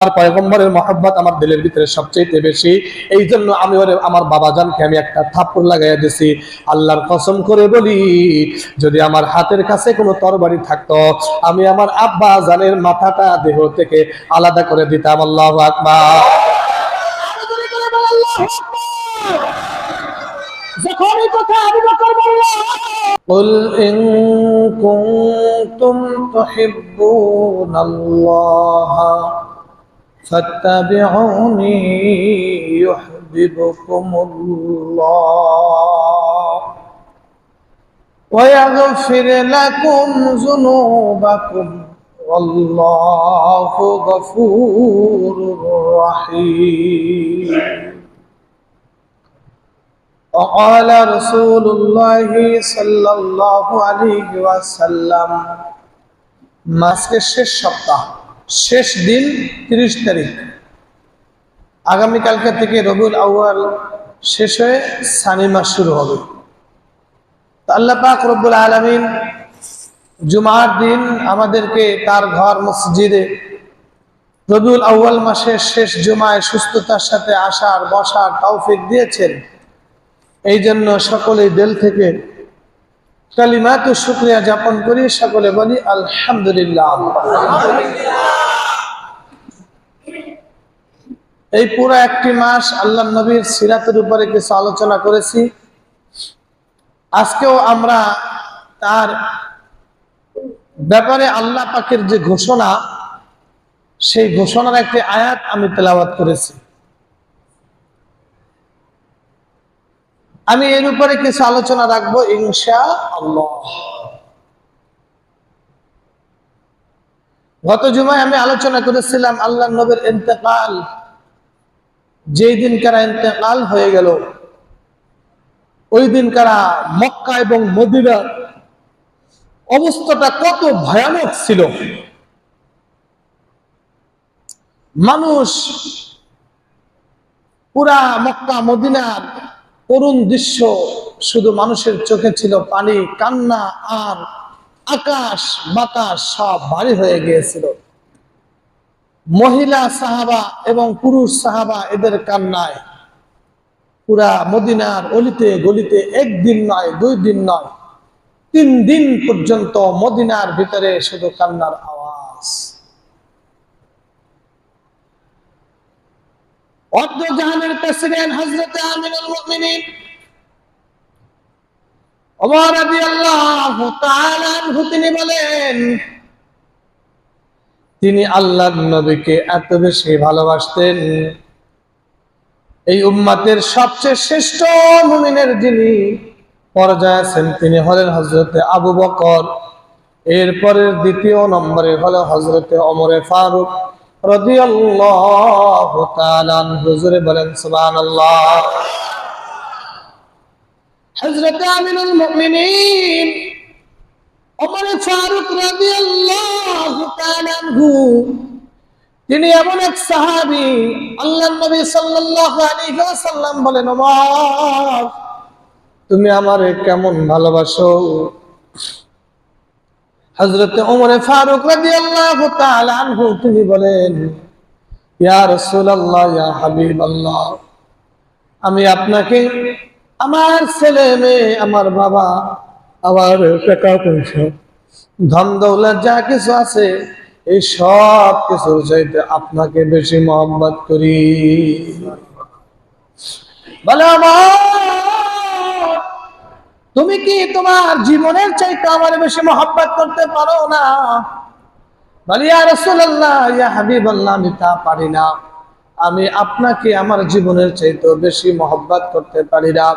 আর পয়গম্বরের মহব্বত আমার দিলের ভিতরে সবচেয়ে বেশি এই জন্য আমি ওরে আমার বাবা জানকে আমি একটা থাপ্পড় লাগাইয়া দিছি আল্লাহর কসম করে বলি যদি আমার হাতের কাছে কোনো তরবারি থাকতো আমি আমার আব্বা জানের মাথাটা দেহ থেকে আলাদা করে দিতাম আল্লাহ আকবার যখনই কথা আবু বকর বলল قل إن كنتم تحبون الله فاتبعوني يحببكم الله ويغفر لكم ذنوبكم والله غفور رحيم وقال رسول الله صلى الله عليه وسلم মাসকে শেষ সপ্তাহ শেষ দিন তিরিশ তারিখ। আগামীকালকে থেকে রবিউল আউয়াল শেষ হয়ে সানি মাস শুরু হবে। আল্লাহ পাক রব্বুল আলমিন জুমার দিন আমাদেরকে তার ঘর মসজিদে রবিউল আউয়াল মাসের শেষ জুমায় সুস্থতার সাথে আসার, বসার তৌফিক দিয়েছেন। এই জন্য সকলেই দিল থেকে কালিমাত শুক্রিয়া যাপন করি, সকলে বলি, আলহামদুলিল্লাহ। এই পুরো একটি মাস আল্লাহ নবীর সিরাতের উপরে কিছু আলোচনা করেছি। আজকেও আমরা তার ব্যাপারে আল্লাহ পাকের যে ঘোষণা, সেই ঘোষণার একটি আয়াত আমি তেলাওয়াত করেছি। আমি এর উপরে কিছু আলোচনা রাখব ইনশা আল্লাহ গত জুমায় আমি আলোচনা করেছিলাম আল্লাহ নবীর ইন্তেকাল। যেই দিন কারা ইন্তেকাল হয়ে গেল, ওই দিন কারা মক্কা এবং মদিনা অবস্থাটা কত ভয়ানক ছিল। মানুষ পুরা মক্কা, মদিনার করুণ দৃশ্য শুধু মানুষের চোখে ছিল পানি, কান্না আর আকাশ, বাতাস সব ভারী হয়ে গিয়েছিল। মহিলা সাহাবা এবং পুরুষ সাহাবা এদের কান্নায়। পুরা মদিনার অলিতে গলিতে একদিন নয়, দুই দিন নয়, তিন দিন পর্যন্ত মদিনার ভিতরে শুধু কান্নার আওয়াজ। অর্ধ জাহানের প্রেসিডেন্ট হজরত আমিনুল মুমিনিন। ওমর রাদিয়াল্লাহু তাআলা তিনি বলেন, তিনি আল্লাহর নবীকে এত বেশি ভালোবাসতেন। এই উম্মাতের সবচেয়ে শ্রেষ্ঠ মুমিনের যিনি পর্যায়ে আছেন, তিনি হলেন হজরতে আবু বকর। এরপরের দ্বিতীয় নম্বরে হলো হজরতে অমরে ফারুক। তিনি এমন এক সাহাবী আল্লাহর নবী সাল্লাল্লাহু বলেন তুমি আমারে কেমন ভালোবাসো? ফারুক তাআলা আনহু, তিনি বলেন আমি আপনাকে, আমার ছেলে মেয়ে, আমার বাবা, আমার টাকা পয়সা, ধন দৌলত যা কিছু আছে, এই সব কিছুর চাইতে আপনাকে বেশি মোহাম্মত করি। বলে, আমার তুমি কি তোমার জীবনের চাইতে আমার বেশি মহাব্বত করতে পারো না? বলি, ইয়া রাসূলুল্লাহ, ইয়া আমি তা পারি না। আমি আপনাকে আমার জীবনের চাইতে বেশি মহব্বত করতে পারি না।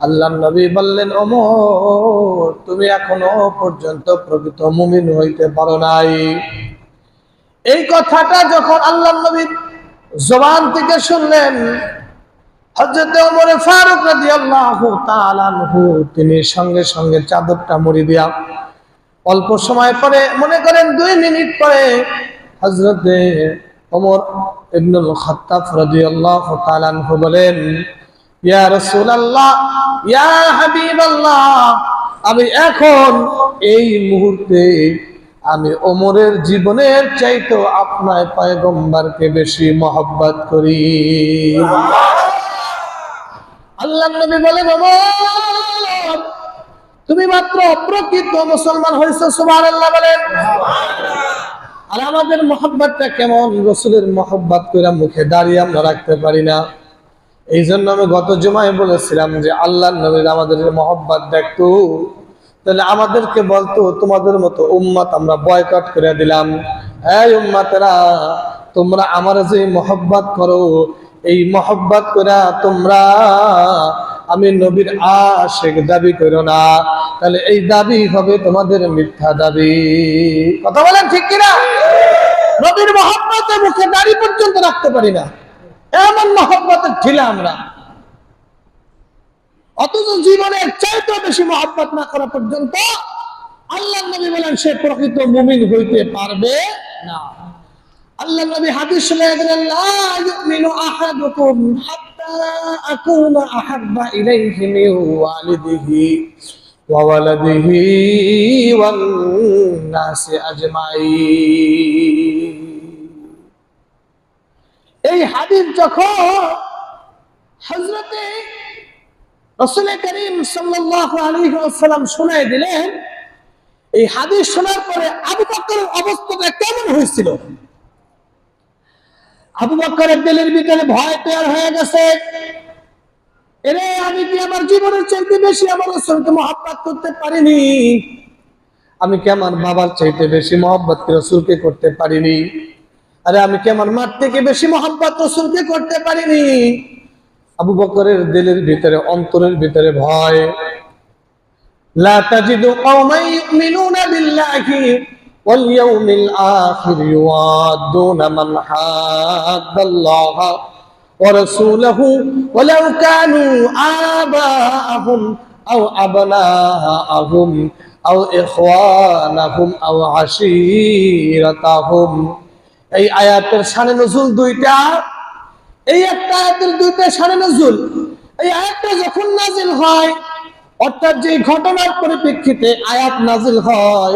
আল্লাহ নবী বললেন, ওমর, তুমি এখনও পর্যন্ত প্রকৃত মুমিন হইতে পারো নাই। এই কথাটা যখন আল্লাহ নবী জবান থেকে শুনলেন হজরত ওমরে ফারুক রাদিয়াল্লাহু তাআলা আনহু, তিনি সঙ্গে সঙ্গে চাদরটা মুড়ি দিয়া অল্প সময় পরে, মনে করেন দুই মিনিট পরে হজরতে ওমর ইবনুল খাত্তাব রাদিয়াল্লাহু তাআলা আনহু বলেন, ইয়া রাসূলুল্লাহ, ইয়া আমি এখন এই মুহূর্তে আমি ওমরের জীবনের চাইতো আপনার পয়গম্বরকে বেশি মহব্বত করি। আল্লাহ নবী বলেন তুমি মাত্র অপ্রকৃত মুসলমান হয়েছে সুবহান আল্লাহ বলেন। আর আমাদের মহব্বতটা কেমন? রসুলের মহব্বত করে মুখে দাঁড়িয়ে আমরা রাখতে পারি না। এই জন্য আমি গত জমায় বলেছিলাম যে, আল্লাহ নবীর আমাদের মহব্বত, দেখতো, তাহলে আমাদেরকে বলতো, তোমাদের মতো উম্মাত আমরা বয়কট করে দিলাম। এই উম্মাতেরা, তোমরা আমার যে মহব্বত করো এই মহব্বত করে তোমরা আমি নবীর আশেক দাবি করো না। তাহলে এই দাবি হবে তোমাদের মিথ্যা দাবি। কথা বলেন ঠিক কিনা? নবীর মহব্বতে মুখে দাড়ি পর্যন্ত রাখতে পারি না। এমন মহব্বতের ঢিলা আমরা। অথচ জীবনের চাইতে বেশি মহব্বত না করা পর্যন্ত আল্লাহ নবী বলেন, সে প্রকৃত মুমিন হইতে পারবে না। আল্লাহ নবী হাদিস শুনে গেলেন আহাদুকুম হাত্তা আকুনা আহাব্বা ইলাইহি ওয়ালিদিহি ওয়া ওয়ালাদিহি ওয়ান নাসি এই হাদিস যখন হযরতে রাসূল করিম সাল্লাল্লাহু আলাইহি ওয়াসাল্লাম দিলেন, এই হাদিস শোনার পরে আবু বকরের অবস্থাটা কেমন হয়েছিল? আবু বকরের দিলের ভিতরে ভয় তৈরি হয়ে গেছে। এরে, আমি কি আমার জীবনের চাইতে বেশি আমার রসুলকে মহাব্বত করতে পারিনি? আমি কি আমার বাবার চাইতে বেশি মহাব্বাত রসুলকে করতে পারিনি? আরে, আমি কি আমার মার থেকে বেশি মহব্বত রসুলকে করতে পারিনি? আবু বকরের দিলের ভিতরে, অন্তরের ভিতরে ভয়। লা তাজিদু কওমান ইউমিনুনা বিল্লাহি। واليوم الآخر يوادون من حاد الله ورسوله ولو كانوا آباءهم أو أبناءهم أو إخوانهم أو عشيرتهم এই আয়াতের শানে নজুল দুইটা এই একটা আয়াতের দুইটা শানে নজুল এই আয়াতটা যখন নাজিল হয় অর্থাৎ যে ঘটনার পরিপ্রেক্ষিতে আয়াত নাজিল হয়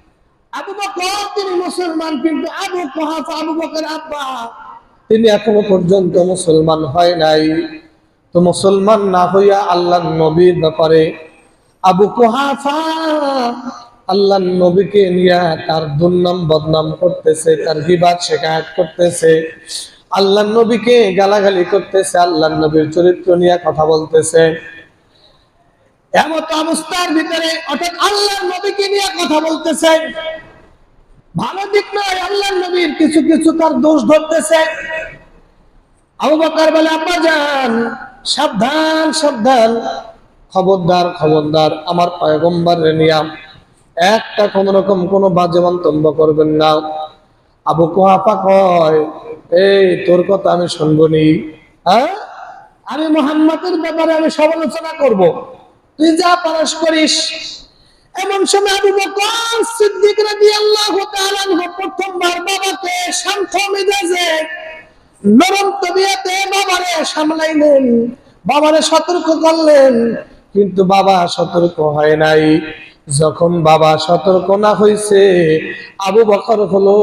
আবু বকর, তিনি মুসলমান, কিন্তু আবু কুহাফা, আবু বকর আব্বা। তিনি এখনও পর্যন্ত মুসলমান হয় নাই। তো মুসলমান না হইয়া আল্লাহ নবীর ব্যাপারে আবু কুহাফা। আল্লাহ নবীকে নিয়ে তার দুর্নাম, বদনাম করতেছে, তার বিবাদ শেখায়ত করতেছে। আল্লাহ নবীকে গালাগালি করতেছে আল্লাহ নবীর চরিত্র নিয়ে কথা বলতেছে। এমত অবস্থার ভিতরে অর্থাৎ আল্লাহ নবীকে নিয়ে কথা বলতেছে। ভালো দিক নয় আল্লাহ নবীর কিছু কিছু তার দোষ ধরতেছে। বলে, আব্বা যান সাবধান সাবধান। খবরদার খবরদার, আমার পয়গম্বর নিয়াম। একটা কোন রকম কোনো বাজে মন্তব্য করবেন না। আবু কুহাফা কয়, এই, তোর কথা আমি শুনব নি। হ্যাঁ? আমি মোহাম্মদের ব্যাপারে আমি সমালোচনা করব। তুই যা পারস করিস। এমন সময় আবু বকর সিদ্দিক রাদিয়াল্লাহু তাআলা প্রথমবার বাবাকে শান্ত মেজাজে নরম তবিয়াতে বাবারে সামলাইলেন। বাবারে সতর্ক করলেন, কিন্তু বাবা সতর্ক হয় নাই। যখন বাবা সতর্ক না হয়েছে আবু বকর হলো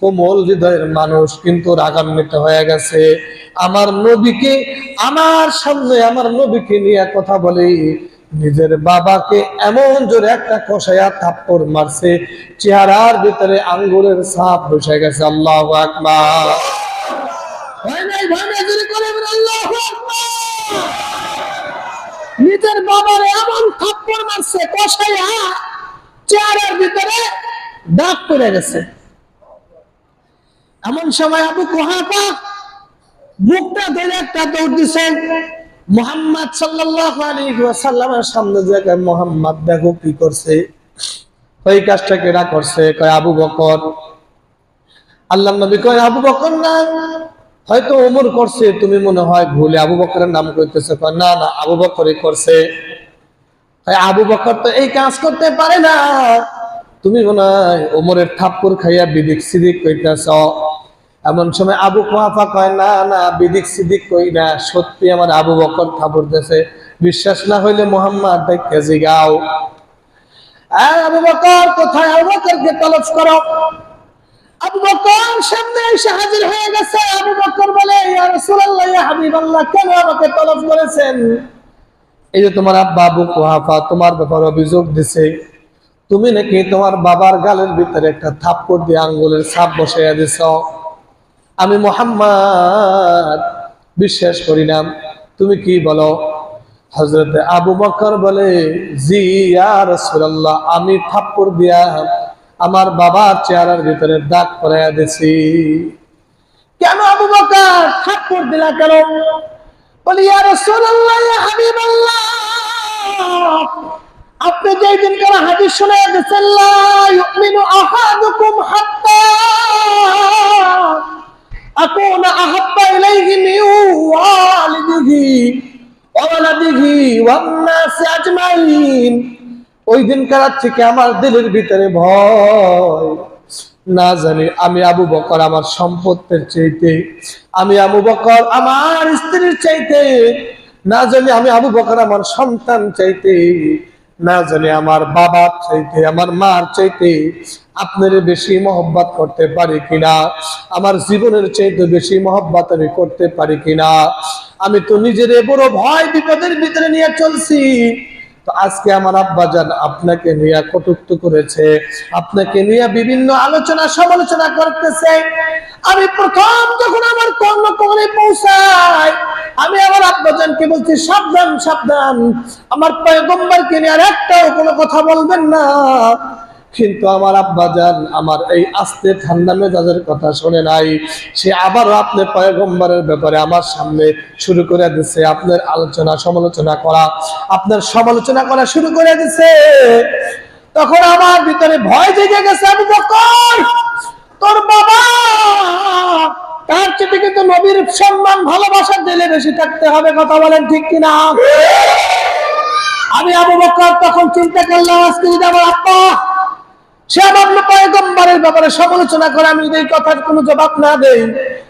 কোমল হৃদয়ের মানুষ, কিন্তু রাগান্বিত হয়ে গেছে। আমার নবীকে, আমার সামনে আমার নবীকে নিয়ে কথা বলে, নিজের বাবাকে এমন জোরে একটা কষায়া থাপ্পড় মারছে, চেহারার ভিতরে আঙ্গুরের সাপ বসে গেছে। আল্লাহ আকবার। ভয় নাই ভয় নাই, জোরে আল্লাহু। নিজের বাবার এমন থাপ্পড় মারছে, কষাইয়া চেয়ারের ভিতরে দাগ পড়ে গেছে। এমন সময় আবু কুহাফা বুকটা ধরে একটা দৌড় দিছেন মোহাম্মদ ওয়াসাল্লামের সামনে জায়গায় মোহাম্মদ, দেখো কি করছে? ওই কাজটা কেডা করছে? কয়, আবু বকর। আল্লাহ নবী কয়, আবু বকর না হয়তো ওমর করছে তুমি মনে হয় ভুলে আবু বকরের নাম কইতেছে। কয়, না না আবু বকরই করছে। আবু বকর তো এই কাজ করতে পারে না। তুমি মনে হয় ওমরের থাপ্পড় খাইয়া বিদিক সিদিক কইতেছ। এমন সময় আবু কুহাফা কয় না না বিদিক সিদিক কই না সত্যি আমার আবু বকর থাপড় দিতেছে বিশ্বাস না হইলে মোহাম্মদ দেখে জিগাও। আবু বকর কোথায় আবু বকরকে তলব করো? আবু বকর সামনে এসে হাজির হয়ে গেছে। আবু বকর বলে, ইয়া রাসূলুল্লাহ, ইয়া হাবিবাল্লাহ, কেন আমাকে তলব করেছেন? এই যে তোমার আব্বা আবু কুহাফা তোমার ব্যাপারে অভিযোগ দিছে। তুমি নাকি তোমার বাবার গালের ভিতরে একটা থাপ্পড় দিয়ে আঙ্গুলের ছাপ বসাইয়া দিছ। আমি মোহাম্মদ, বিশ্বাস করি না। তুমি কি বলো? হজরত আবু বকর বলে, জি, ইয়া রাসূলুল্লাহ, আমি থাপ্পড় দিয়া আমার বাবার চেহারার ভিতরে দাগ করাইয়া দিছি কেন আবু বকর থাপ্পড় দিলা কেন বলি ইয়া রাসূলুল্লাহ ইয়া হাবিবাল্লাহ আপনি যেই দিন কেন হাদিস শুনে দিচ্ছেন লা ইউমিনু আহাদুকুম হাত্তা أكون أحب إليه من والده وولده والناس أجمعين ওই দিন কারার থেকে আমার দিলের ভিতরে ভয়। না জানি, আমি আবু বকর আমার সম্পত্তির চাইতে, আমি আবু বকর আমার স্ত্রীর চাইতে, না জানি আমি আবু বকর আমার সন্তান চাইতে, না জানি আমার বাবার চাইতে, আমার মার চাইতে, আপনার বেশি মহব্বত করতে পারি কিনা? আমার জীবনের চাইতে বেশি মহব্বত আমি করতে পারি কিনা? আমি তো নিজের বড় ভয় বিপদের ভিতরে নিয়ে চলছি। আজকে আমার আব্বাজান আপনাকে নিয়ে কটুক্ত করেছে, আপনাকে নিয়ে বিভিন্ন আলোচনা, সমালোচনা করতেছে। আমি প্রথম যখন আমার কর্ম কর্মকমলে পৌঁছাই, আমি আমার আব্বাজানকে বলছি, সাবধান সাবধান। আমার পয়গম্বরকে নিয়ে আর একটাও কোনো কথা বলবেন না। কিন্তু আমার আব্বাজান আমার এই আস্তে ঠান্ডা মেজাজের কথা শুনে নাই। সে আবারও আপনি পয়গম্বরের ব্যাপারে আমার সামনে শুরু করে দিছে, আপনার আলোচনা, সমালোচনা করা। আপনার সমালোচনা করা শুরু করে দিছে। তখন আমার ভিতরে ভয় জেগে গেছে, আমি বকর তোর বাবা? তার চেয়ে কিন্তু নবীর সম্মান, ভালোবাসা দিলে বেশি থাকতে হবে, কথা বলেন ঠিক কিনা আমি আবু বকর তখন চিন্তা করলাম, আজকে যদি আমার আব্বা সে আমার পয়গম্বরের ব্যাপারে সমালোচনা করে, আমি যদি এই কথার কোনো জবাব না দেই,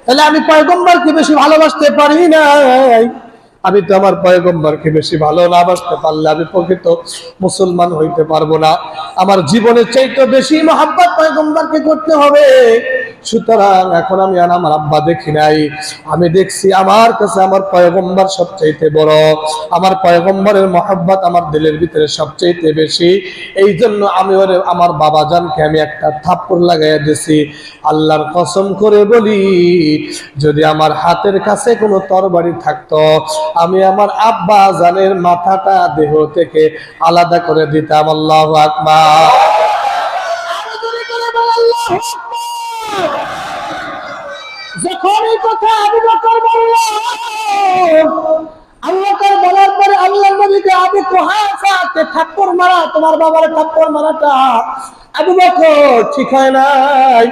তাহলে আমি পয়গম্বরকে বেশি ভালোবাসতে পারি না। আমি তো আমার পয়গম্বরকে বেশি ভালো না বাসতে পারলে আমি প্রকৃত মুসলমান হইতে পারব না। আমার জীবনের চাইতে বেশি মহাব্বত পয়গম্বরকে করতে হবে। সুতরাং এখন আমি আর আমার আব্বা দেখি নাই। আমি দেখছি আমার কাছে আমার পয়গম্বর সবচাইতে বড়। আমার পয়গম্বরের মহাব্বত আমার দিলের ভিতরে সবচাইতে বেশি। এই জন্য আমি ওরে, আমার বাবা জানকে আমি একটা থাপ্পড় লাগাইয়া দিছি। আল্লাহর কসম করে বলি, যদি আমার হাতের কাছে কোনো তরবারি থাকতো, আমি আমার আব্বা জানের মাথাটা দেহ থেকে আলাদা করে দিতাম। আল্লাহ আকবার। যখন এই কথা আবু বকর বলল, আবু বকর বলার পরে আল্লাহ নবীকে আবু কোহা থাপ্পড় মারা, তোমার বাবার থাপ্পড় মারাটা আবু বকর ঠিক হয় নাই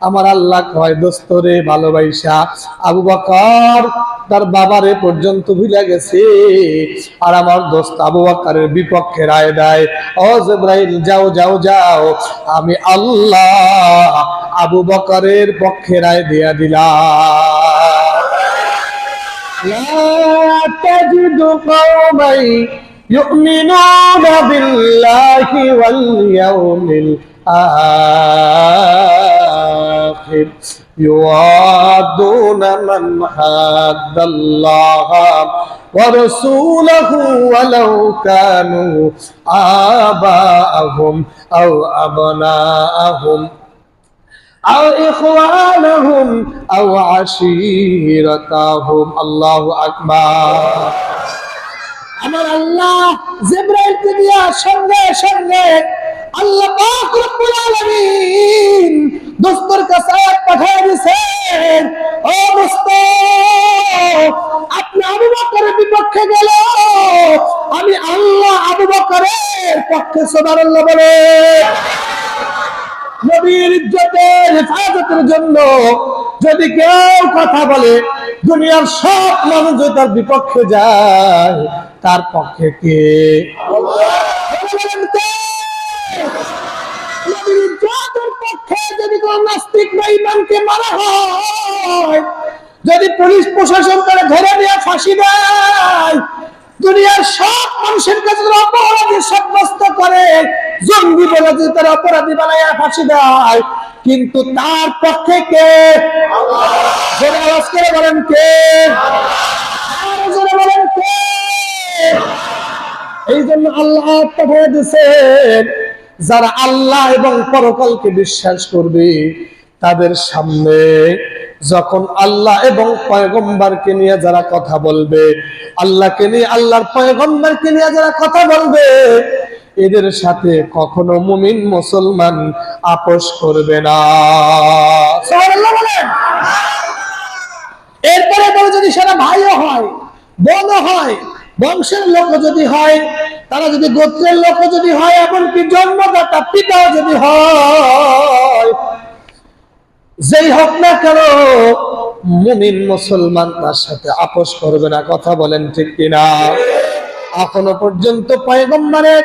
আমার আল্লাহ কয় দোস্তরে ভালোবাসা আবু বকর তার বাবারে পর্যন্ত ভুলে গেছে আর আমার দোস্ত আবু বকরের বিপক্ষে রায় দেয় ও জিব্রাইল যাও যাও যাও আমি আল্লাহ আবু বকরের পক্ষে রায় দিয়া দিলাম لا تجد قوما يؤمنون بالله واليوم الآخر يوادون من حاد الله ورسوله ولو كانوا آباءهم أو أبناءهم أو إخوانهم أو عشيرتهم الله أكبر আমার আল্লাহ জিব্রাইলকে দিয়া সঙ্গে সঙ্গে আল্লাহ আপনি আমি আল্লাহ আবু বকরের পক্ষে বলে। নবীর ইজ্জতের হেফাজতের জন্য যদি কেউ কথা বলে, দুনিয়ার সব মানুষ তার বিপক্ষে যায়, তার পক্ষে কে বলেন কে? নবীর ইজ্জতের পক্ষে যদি কোন নাস্তিক বা ইমানকে মারা হয় যদি পুলিশ প্রশাসন করে ধরে নিয়ে ফাঁসি দেয় দুনিয়ার সব মানুষের কাছে তারা অপরাধী সাব্যস্ত করে জঙ্গি বলে যদি তারা অপরাধী বানায় ফাঁসি দেয় কিন্তু তার পক্ষে কে জোরে আওয়াজ করে বলেন কে জোরে বলেন কে এই জন্য আল্লাহ দিয়েছেন যারা আল্লাহ এবং পরকালকে বিশ্বাস করবে, তাদের সামনে যখন আল্লাহ এবং পয়গম্বরকে নিয়ে যারা কথা বলবে, আল্লাহকে নিয়ে, আল্লাহর পয়গম্বরকে নিয়ে যারা কথা বলবে, এদের সাথে কখনো মুমিন মুসলমান আপোষ করবে না। এরপরে বলে যদি সেটা ভাইও হয়, বোনও হয়, বংশের লোক যদি হয় তারা যদি গোত্রের লোক যদি হয় এখন এমনকি জন্মদাতা পিতা যদি হয়, যেই হোক না কেন মুমিন মুসলমান তার সাথে আপোষ করবে না। কথা বলেন ঠিক কিনা? এখনও পর্যন্ত পয়গম্বরের